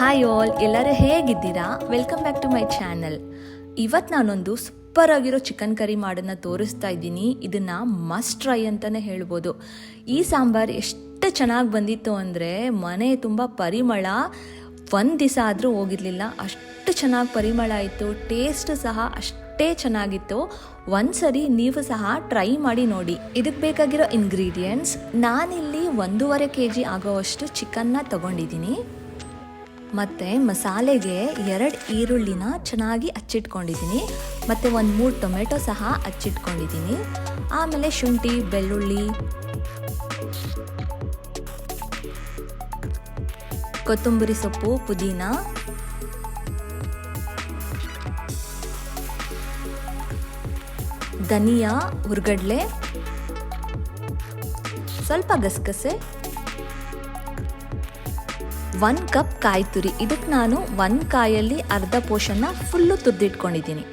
Hi all ಎಲ್ಲರೂ ಹೇಗಿದ್ದೀರಾ? Welcome back to my channel ಇವತ್ತು ನಾನೊಂದು ಸೂಪರ್ ಆಗಿರೋ ಚಿಕನ್ ಕರಿ ಮಾಡೋದನ್ನ ತೋರಿಸ್ತಾ ಇದ್ದೀನಿ. ಇದನ್ನು ಮಸ್ಟ್ ಟ್ರೈ ಅಂತಲೇ ಹೇಳ್ಬೋದು. ಈ ಸಾಂಬಾರು ಎಷ್ಟು ಚೆನ್ನಾಗಿ ಬಂದಿತ್ತು ಅಂದರೆ ಮನೆ ತುಂಬ ಪರಿಮಳ. ಒಂದು ದಿವಸ ಆದರೂ ಹೋಗಿರಲಿಲ್ಲ. ಅಷ್ಟು ಚೆನ್ನಾಗಿ ಪರಿಮಳ ಆಯಿತು. ಟೇಸ್ಟ್ ಸಹ ಅಷ್ಟೇ ಚೆನ್ನಾಗಿತ್ತು. ಒಂದ್ಸರಿ ನೀವು ಸಹ ಟ್ರೈ ಮಾಡಿ ನೋಡಿ. ಇದಕ್ಕೆ ಬೇಕಾಗಿರೋ ಇಂಗ್ರೀಡಿಯೆಂಟ್ಸ್ ನಾನಿಲ್ಲಿ ಒಂದೂವರೆ ಕೆ ಜಿ ಆಗೋವಷ್ಟು ಚಿಕನ್ನ ತಗೊಂಡಿದ್ದೀನಿ. ಮತ್ತು ಮಸಾಲೆಗೆ ಎರಡು ಈರುಳ್ಳಿನ ಚೆನ್ನಾಗಿ ಹಚ್ಚಿಟ್ಕೊಂಡಿದ್ದೀನಿ ಮತ್ತು ಒಂದು ಮೂರು ಟೊಮೆಟೊ ಸಹ ಹಚ್ಚಿಟ್ಕೊಂಡಿದ್ದೀನಿ ಆಮೇಲೆ ಶುಂಠಿ, ಬೆಳ್ಳುಳ್ಳಿ, ಕೊತ್ತಂಬರಿ ಸೊಪ್ಪು, ಪುದೀನ, ಧನಿಯಾ, ಹುರ್ಗಡ್ಲೆ, ಸ್ವಲ್ಪ ಗಸಗಸೆ ಒನ್ ಕಪ್ ಕಾಯಿ ತುರಿ. ಇದಕ್ಕೆ ನಾನು ಒಂದು ಕಾಯಲ್ಲಿ ಅರ್ಧ ಪೋಷನ್ನ ಫುಲ್ಲು ತುರಿದಿಟ್ಕೊಂಡಿದ್ದೀನಿ.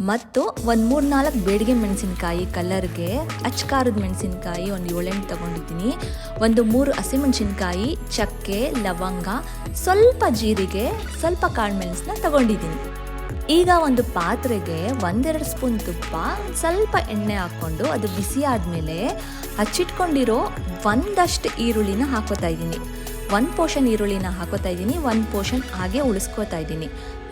ಮತ್ತು ಒಂದು ಮೂರು ನಾಲ್ಕು ಬೇಡಿಗೆ ಮೆಣಸಿನ್ಕಾಯಿ ಕಲರ್ಗೆ ಅಚ್ಕಾರದ ಮೆಣಸಿನ್ಕಾಯಿ ಒಂದು ಏಳೆಂಟು ತಗೊಂಡಿದ್ದೀನಿ. ಒಂದು ಮೂರು ಹಸಿಮೆಣಸಿನ್ಕಾಯಿ, ಚಕ್ಕೆ, ಲವಂಗ, ಸ್ವಲ್ಪ ಜೀರಿಗೆ, ಸ್ವಲ್ಪ ಕಾಳು ಮೆಣಸನ್ನ ತಗೊಂಡಿದ್ದೀನಿ. ಈಗ ಒಂದು ಪಾತ್ರೆಗೆ ಒಂದೆರಡು ಸ್ಪೂನ್ ತುಪ್ಪ, ಸ್ವಲ್ಪ ಎಣ್ಣೆ ಹಾಕ್ಕೊಂಡು ಅದು ಬಿಸಿ ಆದಮೇಲೆ ಹಚ್ಚಿಟ್ಕೊಂಡಿರೋ ಒಂದಷ್ಟು ಈರುಳ್ಳಿನ ಹಾಕೋತಾ ಇದ್ದೀನಿ. ಒಂದು ಪೋರ್ಷನ್ ಈರುಳ್ಳಿನ ಹಾಕೋತಾ ಇದ್ದೀನಿ, ಒಂದು ಪೋರ್ಷನ್ ಹಾಗೆ ಉಳಿಸ್ಕೋತಾ ಇದ್ದೀನಿ.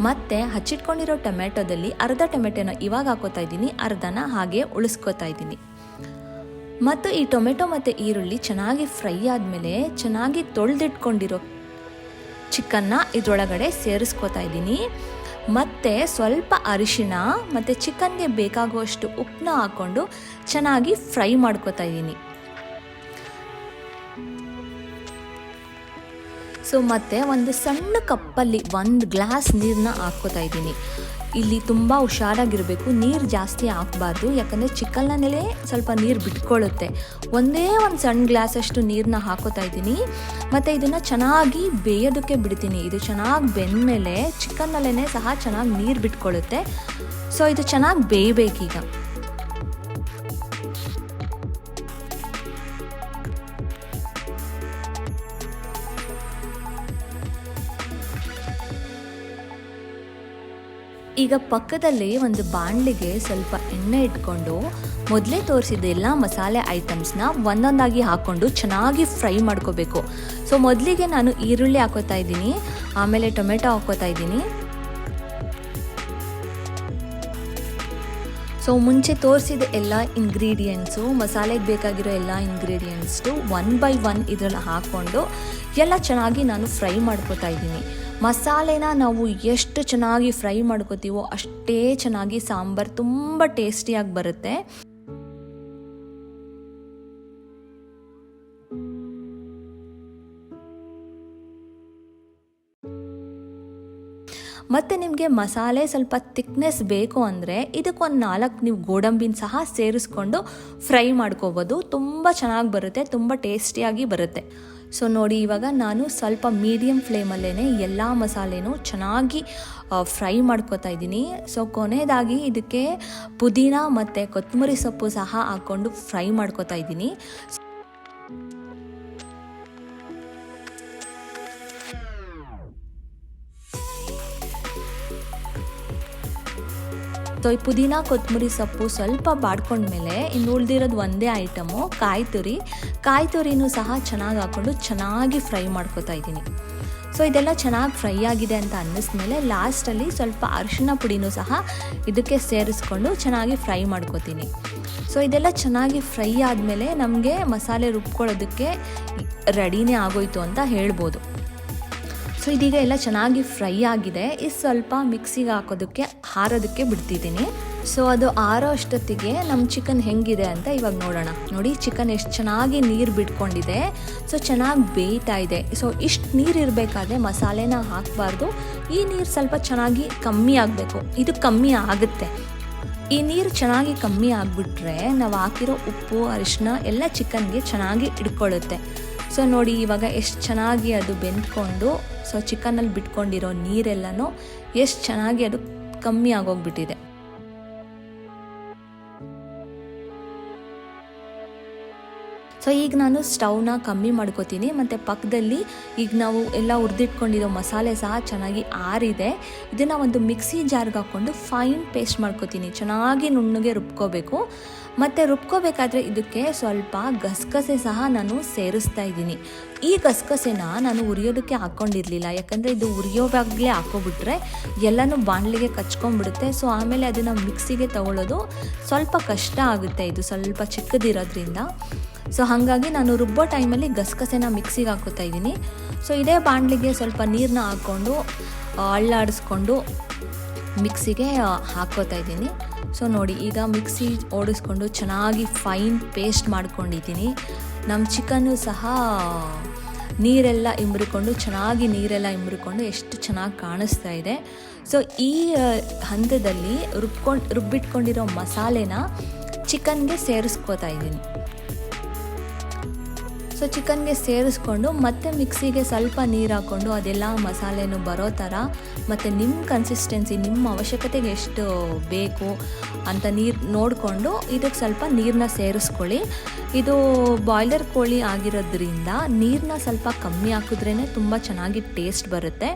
ಮತ್ತು ಹಚ್ಚಿಟ್ಕೊಂಡಿರೋ ಟೊಮೆಟೊದಲ್ಲಿ ಅರ್ಧ ಟೊಮೆಟೊನ ಇವಾಗ ಹಾಕೋತಾ ಇದ್ದೀನಿ, ಅರ್ಧನ ಹಾಗೆ ಉಳಿಸ್ಕೋತಾ ಇದ್ದೀನಿ. ಮತ್ತು ಈ ಟೊಮೆಟೊ ಮತ್ತು ಈರುಳ್ಳಿ ಚೆನ್ನಾಗಿ ಫ್ರೈ ಆದಮೇಲೆ ಚೆನ್ನಾಗಿ ತೊಳೆದಿಟ್ಕೊಂಡಿರೋ ಚಿಕನ್ನ ಇದರೊಳಗಡೆ ಸೇರಿಸ್ಕೋತಾ ಇದ್ದೀನಿ. ಮತ್ತು ಸ್ವಲ್ಪ ಅರಿಶಿನ ಮತ್ತು ಚಿಕನ್ಗೆ ಬೇಕಾಗುವಷ್ಟು ಉಪ್ಪನ್ನ ಹಾಕ್ಕೊಂಡು ಚೆನ್ನಾಗಿ ಫ್ರೈ ಮಾಡ್ಕೋತಾ ಇದ್ದೀನಿ. ಸೊ ಮತ್ತು ಒಂದು ಸಣ್ಣ ಕಪ್ಪಲ್ಲಿ ಒಂದು ಗ್ಲಾಸ್ ನೀರನ್ನ ಹಾಕ್ಕೋತಾ ಇದ್ದೀನಿ. ಇಲ್ಲಿ ತುಂಬ ಹುಷಾರಾಗಿರಬೇಕು. ನೀರು ಜಾಸ್ತಿ ಹಾಕಬಾರ್ದು. ಯಾಕಂದರೆ ಚಿಕನ್ನಲ್ಲೇ ಸ್ವಲ್ಪ ನೀರು ಬಿಟ್ಕೊಳ್ಳುತ್ತೆ ಒಂದೇ ಒಂದು ಸಣ್ಣ ಗ್ಲಾಸಷ್ಟು ನೀರನ್ನ ಹಾಕೋತಾ ಇದ್ದೀನಿ. ಮತ್ತು ಇದನ್ನು ಚೆನ್ನಾಗಿ ಬೇಯೋದಕ್ಕೆ ಬಿಡ್ತೀನಿ. ಇದು ಚೆನ್ನಾಗಿ ಬೆಂದಮೇಲೆ ಚಿಕನ್ನಲ್ಲೇ ಸಹ ಚೆನ್ನಾಗಿ ನೀರು ಬಿಟ್ಕೊಳ್ಳುತ್ತೆ ಸೊ ಇದು ಚೆನ್ನಾಗಿ ಬೇಯಬೇಕೀಗ. ಈಗ ಪಕ್ಕದಲ್ಲಿ ಒಂದು ಬಾಣಲಿಗೆ ಸ್ವಲ್ಪ ಎಣ್ಣೆ ಇಟ್ಕೊಂಡು ಮೊದಲೇ ತೋರಿಸಿದ ಎಲ್ಲ ಮಸಾಲೆ ಐಟಮ್ಸ್ನ ಒಂದೊಂದಾಗಿ ಹಾಕ್ಕೊಂಡು ಚೆನ್ನಾಗಿ ಫ್ರೈ ಮಾಡ್ಕೋಬೇಕು. ಸೊ, ಮೊದಲಿಗೆ ನಾನು ಈರುಳ್ಳಿ ಹಾಕೋತಾ ಇದ್ದೀನಿ, ಆಮೇಲೆ ಟೊಮೆಟೊ ಹಾಕೋತಾ ಇದ್ದೀನಿ. ಸೊ, ಮುಂಚೆ ತೋರಿಸಿದ ಎಲ್ಲ ಇಂಗ್ರೀಡಿಯೆಂಟ್ಸು, ಮಸಾಲೆಗೆ ಬೇಕಾಗಿರೋ ಎಲ್ಲ ಇಂಗ್ರೀಡಿಯೆಂಟ್ಸು ಒನ್ ಬೈ ಒನ್ ಇದರಲ್ಲಿ ಹಾಕ್ಕೊಂಡು ಎಲ್ಲ ಚೆನ್ನಾಗಿ ನಾನು ಫ್ರೈ ಮಾಡ್ಕೋತಾ ಇದ್ದೀನಿ. ಮಸಾಲೆನ ನಾವು ಎಷ್ಟು ಚೆನ್ನಾಗಿ ಫ್ರೈ ಮಾಡ್ಕೋತೀವೋ ಅಷ್ಟೇ ಚೆನ್ನಾಗಿ ಸಾಂಬಾರು ತುಂಬ ಟೇಸ್ಟಿಯಾಗಿ ಬರುತ್ತೆ. ಮತ್ತು ನಿಮಗೆ ಮಸಾಲೆ ಸ್ವಲ್ಪ ತಿಕ್ನೆಸ್ ಬೇಕು ಅಂದರೆ ಇದಕ್ಕೊಂದು ನಾಲ್ಕು ನೀವು ಗೋಡಂಬಿನ ಸಹ ಸೇರಿಸ್ಕೊಂಡು ಫ್ರೈ ಮಾಡ್ಕೋಬೋದು. ತುಂಬ ಚೆನ್ನಾಗಿ ಬರುತ್ತೆ, ತುಂಬ ಟೇಸ್ಟಿಯಾಗಿ ಬರುತ್ತೆ. ಸೊ ನೋಡಿ, ಇವಾಗ ನಾನು ಸ್ವಲ್ಪ ಮೀಡಿಯಮ್ ಫ್ಲೇಮಲ್ಲೇ ಎಲ್ಲ ಮಸಾಲೆನೂ ಚೆನ್ನಾಗಿ ಫ್ರೈ ಮಾಡ್ಕೋತಾ ಇದ್ದೀನಿ. ಸೊ ಕೊನೆಯದಾಗಿ ಇದಕ್ಕೆ ಪುದೀನ ಮತ್ತು ಕೊತ್ತಂಬರಿ ಸೊಪ್ಪು ಸಹ ಹಾಕ್ಕೊಂಡು ಫ್ರೈ ಮಾಡ್ಕೋತಾ ಇದ್ದೀನಿ. ಸೊ ಈ ಪುದೀನ ಕೊತ್ತಂಬರಿ ಸೊಪ್ಪು ಸ್ವಲ್ಪ ಬಾಡ್ಕೊಂಡ್ಮೇಲೆ ಇನ್ನು ಉಳಿದಿರೋದು ಒಂದೇ ಐಟಮು ಕಾಯಿ ತುರಿ ಕಾಯಿ ತುರಿನೂ ಸಹ ಚೆನ್ನಾಗಿ ಹಾಕ್ಕೊಂಡು ಚೆನ್ನಾಗಿ ಫ್ರೈ ಮಾಡ್ಕೋತಾ ಇದ್ದೀನಿ. ಸೊ, ಇದೆಲ್ಲ ಚೆನ್ನಾಗಿ ಫ್ರೈ ಆಗಿದೆ ಅಂತ ಅನ್ನಿಸ್ಮೇಲೆ ಲಾಸ್ಟಲ್ಲಿ ಸ್ವಲ್ಪ ಅರಿಶಿನ ಪುಡಿನೂ ಸಹ ಇದಕ್ಕೆ ಸೇರಿಸ್ಕೊಂಡು ಚೆನ್ನಾಗಿ ಫ್ರೈ ಮಾಡ್ಕೋತೀನಿ. ಸೊ, ಇದೆಲ್ಲ ಚೆನ್ನಾಗಿ ಫ್ರೈ ಆದಮೇಲೆ ನಮಗೆ ಮಸಾಲೆ ರುಬ್ಕೊಳ್ಳೋದಕ್ಕೆ ರೆಡಿನೇ ಆಗೋಯ್ತು ಅಂತ ಹೇಳ್ಬೋದು. ಸೊ ಇದೀಗ ಎಲ್ಲ ಚೆನ್ನಾಗಿ ಫ್ರೈ ಆಗಿದೆ. ಇದು ಸ್ವಲ್ಪ ಮಿಕ್ಸಿಗೆ ಹಾಕೋದಕ್ಕೆ, ಹಾರೋದಕ್ಕೆ ಬಿಡ್ತಿದ್ದೀನಿ. ಸೊ ಅದು ಆರೋ ಅಷ್ಟೊತ್ತಿಗೆ ನಮ್ಮ ಚಿಕನ್ ಹೆಂಗಿದೆ ಅಂತ ಇವಾಗ ನೋಡೋಣ. ನೋಡಿ, ಚಿಕನ್ ಎಷ್ಟು ಚೆನ್ನಾಗಿ ನೀರು ಬಿಟ್ಕೊಂಡಿದೆ. ಸೊ ಚೆನ್ನಾಗಿ ಬೇಯ್ತಾ ಇದೆ. ಸೊ ಇಷ್ಟು ನೀರು ಇರಬೇಕಾದ್ರೆ ಮಸಾಲೆನ ಹಾಕಬಾರ್ದು. ಈ ನೀರು ಸ್ವಲ್ಪ ಚೆನ್ನಾಗಿ ಕಮ್ಮಿ ಆಗಬೇಕು. ಇದು ಕಮ್ಮಿ ಆಗುತ್ತೆ. ಈ ನೀರು ಚೆನ್ನಾಗಿ ಕಮ್ಮಿ ಆಗಿಬಿಟ್ರೆ ನಾವು ಹಾಕಿರೋ ಉಪ್ಪು ಅರಿಶಿನ ಎಲ್ಲ ಚಿಕನ್ಗೆ ಚೆನ್ನಾಗಿ ಹಿಡ್ಕೊಳ್ಳುತ್ತೆ. ಸೊ ನೋಡಿ, ಇವಾಗ ಎಷ್ಟು ಚೆನ್ನಾಗಿ ಅದು ಬೆಂದ್ಕೊಂಡು, ಸೊ ಚಿಕನಲ್ಲಿ ಬಿಟ್ಕೊಂಡಿರೋ ನೀರೆಲ್ಲನೂ ಎಷ್ಟು ಚೆನ್ನಾಗಿ ಅದು ಕಮ್ಮಿ ಆಗೋಗ್ಬಿಟ್ಟಿದೆ. ಸೊ ಈಗ ನಾನು ಸ್ಟವ್ನ ಕಮ್ಮಿ ಮಾಡ್ಕೋತೀನಿ. ಮತ್ತು ಪಕ್ಕದಲ್ಲಿ ಈಗ ನಾವು ಎಲ್ಲ ಹುರಿದಿಟ್ಕೊಂಡಿರೋ ಮಸಾಲೆ ಸಹ ಚೆನ್ನಾಗಿ ಆರಿದೆ. ಇದನ್ನು ಒಂದು ಮಿಕ್ಸಿ ಜಾರ್ಗೆ ಹಾಕ್ಕೊಂಡು ಫೈನ್ ಪೇಸ್ಟ್ ಮಾಡ್ಕೋತೀನಿ. ಚೆನ್ನಾಗಿ ನುಣ್ಣಗೆ ರುಬ್ಕೋಬೇಕು. ಮತ್ತು ರುಬ್ಕೋಬೇಕಾದ್ರೆ ಇದಕ್ಕೆ ಸ್ವಲ್ಪ ಗಸಗಸೆ ಸಹ ನಾನು ಸೇರಿಸ್ತಾ ಇದ್ದೀನಿ. ಈ ಗಸಗಸೆನ ನಾನು ಉರಿಯೋದಕ್ಕೆ ಹಾಕ್ಕೊಂಡಿರಲಿಲ್ಲ ಯಾಕಂದರೆ ಇದು ಉರಿಯೋವಾಗಲೇ ಹಾಕೋಬಿಟ್ರೆ ಎಲ್ಲನೂ ಬಾಣಲಿಗೆ ಕಚ್ಕೊಂಡ್ಬಿಡುತ್ತೆ. ಸೊ ಆಮೇಲೆ ಅದನ್ನು ಮಿಕ್ಸಿಗೆ ತಗೊಳ್ಳೋದು ಸ್ವಲ್ಪ ಕಷ್ಟ ಆಗುತ್ತೆ ಇದು, ಸ್ವಲ್ಪ ಚಿಕ್ಕದಿರೋದ್ರಿಂದ. ಸೊ ಹಾಗಾಗಿ ನಾನು ರುಬ್ಬೋ ಟೈಮಲ್ಲಿ ಗಸಗಸೆನ ಮಿಕ್ಸಿಗೆ ಹಾಕೋತಾ ಇದ್ದೀನಿ. ಸೊ ಇದೇ ಬಾಣಲಿಗೆ ಸ್ವಲ್ಪ ನೀರನ್ನ ಹಾಕ್ಕೊಂಡು ಅಳ್ಳಾಡಿಸ್ಕೊಂಡು ಮಿಕ್ಸಿಗೆ ಹಾಕೋತಾ ಇದ್ದೀನಿ. ಸೊ ನೋಡಿ, ಈಗ ಮಿಕ್ಸಿ ಓಡಿಸ್ಕೊಂಡು ಚೆನ್ನಾಗಿ ಫೈನ್ ಪೇಸ್ಟ್ ಮಾಡ್ಕೊಂಡಿದ್ದೀನಿ. ನಮ್ಮ ಚಿಕನ್ನು ಸಹ ನೀರೆಲ್ಲ ಇಂಬ್ರಿಕೊಂಡು ಚೆನ್ನಾಗಿ ನೀರೆಲ್ಲ ಇಂಬ್ರಿಕೊಂಡು ಎಷ್ಟು ಚೆನ್ನಾಗಿ ಕಾಣಿಸ್ತಾ ಇದೆ. ಸೊ ಈ ಹಂತದಲ್ಲಿ ರುಬ್ಕೊಂಡು, ರುಬ್ಬಿಟ್ಕೊಂಡಿರೋ ಮಸಾಲೆನ ಚಿಕನ್ಗೆ ಸೇರಿಸ್ಕೋತಾ ಇದ್ದೀನಿ. ಸೊ ಚಿಕನ್ಗೆ ಸೇರಿಸ್ಕೊಂಡು ಮತ್ತೆ ಮಿಕ್ಸಿಗೆ ಸ್ವಲ್ಪ ನೀರು ಹಾಕ್ಕೊಂಡು ಅದೆಲ್ಲ ಮಸಾಲೆನೂ ಬರೋ ಥರ ಮತ್ತು ನಿಮ್ಮ ಕನ್ಸಿಸ್ಟೆನ್ಸಿ ನಿಮ್ಮ ಅವಶ್ಯಕತೆಗೆ ಎಷ್ಟು ಬೇಕು ಅಂತ ನೀರು ನೋಡಿಕೊಂಡು ಇದಕ್ಕೆ ಸ್ವಲ್ಪ ನೀರನ್ನ ಸೇರಿಸ್ಕೊಳ್ಳಿ. ಇದು ಬಾಯ್ಲರ್ ಕೋಳಿ ಆಗಿರೋದ್ರಿಂದ ನೀರನ್ನ ಸ್ವಲ್ಪ ಕಮ್ಮಿ ಹಾಕಿದ್ರೇ ತುಂಬ ಚೆನ್ನಾಗಿ ಟೇಸ್ಟ್ ಬರುತ್ತೆ.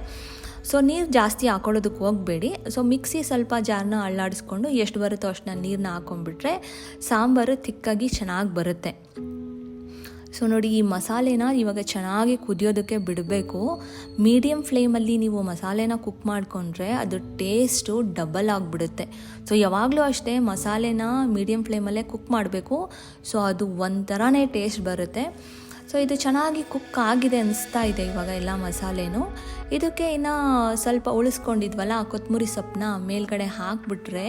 ಸೊ ನೀರು ಜಾಸ್ತಿ ಹಾಕೊಳ್ಳೋದಕ್ಕೆ ಹೋಗಬೇಡಿ. ಸೊ ಮಿಕ್ಸಿ ಸ್ವಲ್ಪ ಜಾರನ್ನ ಅಳ್ಳಾಡಿಸ್ಕೊಂಡು ಎಷ್ಟು ಬರುತ್ತೋ ಅಷ್ಟನ್ನ ನೀರನ್ನ ಹಾಕೊಂಡ್ಬಿಟ್ರೆ ಸಾಂಬಾರು ತಿಕ್ಕಾಗಿ ಚೆನ್ನಾಗಿ ಬರುತ್ತೆ. ಸೊ ನೋಡಿ, ಈ ಮಸಾಲೆನ ಇವಾಗ ಚೆನ್ನಾಗಿ ಕುದಿಯೋದಕ್ಕೆ ಬಿಡಬೇಕು. ಮೀಡಿಯಮ್ ಫ್ಲೇಮಲ್ಲಿ ನೀವು ಮಸಾಲೆನ ಕುಕ್ ಮಾಡಿಕೊಂಡ್ರೆ ಅದು ಟೇಸ್ಟು ಡಬಲ್ ಆಗಿಬಿಡುತ್ತೆ. ಸೊ ಯಾವಾಗಲೂ ಅಷ್ಟೇ ಮಸಾಲೆನ ಮೀಡಿಯಂ ಫ್ಲೇಮಲ್ಲೇ ಕುಕ್ ಮಾಡಬೇಕು. ಸೊ ಅದು ಒಂಥರನೇ ಟೇಸ್ಟ್ ಬರುತ್ತೆ. ಸೊ ಇದು ಚೆನ್ನಾಗಿ ಕುಕ್ ಆಗಿದೆ ಅನಿಸ್ತಾ ಇದೆ ಇವಾಗ ಎಲ್ಲ ಮಸಾಲೆನೂ. ಇದಕ್ಕೆ ಇನ್ನು ಸ್ವಲ್ಪ ಉಳಿಸ್ಕೊಂಡಿದ್ವಲ್ಲ ಕೊತ್ತಂಬರಿ ಸೊಪ್ಪನ್ನ ಮೇಲ್ಗಡೆ ಹಾಕ್ಬಿಟ್ರೆ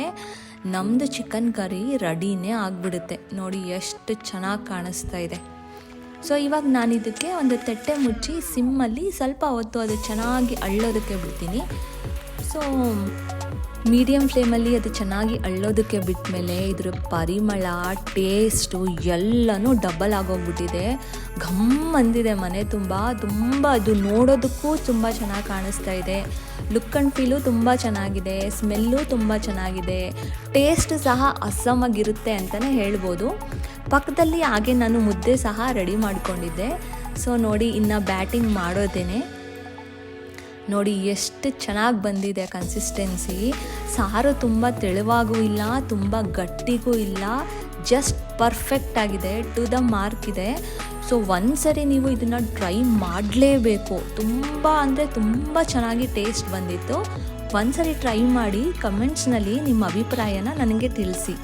ನಮ್ಮದು ಚಿಕನ್ ಕರಿ ರೆಡಿನೇ ಆಗಿಬಿಡುತ್ತೆ. ನೋಡಿ, ಎಷ್ಟು ಚೆನ್ನಾಗಿ ಕಾಣಿಸ್ತಾ ಇದೆ. ಸೊ ಇವಾಗ ನಾನು ಇದಕ್ಕೆ ಒಂದು ತಟ್ಟೆ ಮುಚ್ಚಿ ಸಿಮ್ಮಲ್ಲಿ ಸ್ವಲ್ಪ ಹೊತ್ತು ಅದು ಚೆನ್ನಾಗಿ ಅಳ್ಳೋದಕ್ಕೆ ಬಿಡ್ತೀನಿ. ಸೊ ಮೀಡಿಯಮ್ ಫ್ಲೇಮಲ್ಲಿ ಅದು ಚೆನ್ನಾಗಿ ಅಳ್ಳೋದಕ್ಕೆ ಬಿಟ್ಮೇಲೆ ಇದ್ರ ಪರಿಮಳ ಟೇಸ್ಟು ಎಲ್ಲನೂ ಡಬಲ್ ಆಗೋಗ್ಬಿಟ್ಟಿದೆ. ಘಮ್ ಅಂದಿದೆ ಮನೆ ತುಂಬ ತುಂಬ ಅದು ನೋಡೋದಕ್ಕೂ ತುಂಬ ಚೆನ್ನಾಗಿ ಕಾಣಿಸ್ತಾ ಇದೆ. ಲುಕ್ ಆ್ಯಂಡ್ ಫೀಲು ತುಂಬ ಚೆನ್ನಾಗಿದೆ ಸ್ಮೆಲ್ಲು ತುಂಬ ಚೆನ್ನಾಗಿದೆ. ಟೇಸ್ಟ್ ಸಹ ಅಸ್ಸಾಮಾಗಿರುತ್ತೆ ಅಂತಲೇ ಹೇಳ್ಬೋದು. ಪಕ್ಕದಲ್ಲಿ ಹಾಗೆ ನಾನು ಮುದ್ದೆ ಸಹ ರೆಡಿ ಮಾಡಿಕೊಂಡಿದ್ದೆ. ಸೊ ನೋಡಿ, ಇನ್ನು ಬ್ಯಾಟಿಂಗ್ ಮಾಡೋದೇನೆ. ನೋಡಿ, ಎಷ್ಟು ಚೆನ್ನಾಗಿ ಬಂದಿದೆ ಕನ್ಸಿಸ್ಟೆನ್ಸಿ ಸಾರು ತುಂಬ ತೆಳುವಾಗೂ ಇಲ್ಲ, ತುಂಬ ಗಟ್ಟಿಗೂ ಇಲ್ಲ. ಜಸ್ಟ್ ಪರ್ಫೆಕ್ಟ್ ಆಗಿದೆ ಟು ದ ಮಾರ್ಕ್ ಇದೆ. ಸೊ ಒಂದ್ಸರಿ ನೀವು ಇದನ್ನು ಟ್ರೈ ಮಾಡಲೇಬೇಕು. ತುಂಬ ಅಂದರೆ ತುಂಬ ಚೆನ್ನಾಗಿ ಟೇಸ್ಟ್ ಬಂದಿತ್ತು. ಒಂದ್ಸರಿ ಟ್ರೈ ಮಾಡಿ ಕಮೆಂಟ್ಸ್ನಲ್ಲಿ ನಿಮ್ಮ ಅಭಿಪ್ರಾಯನ ನನಗೆ ತಿಳಿಸಿ.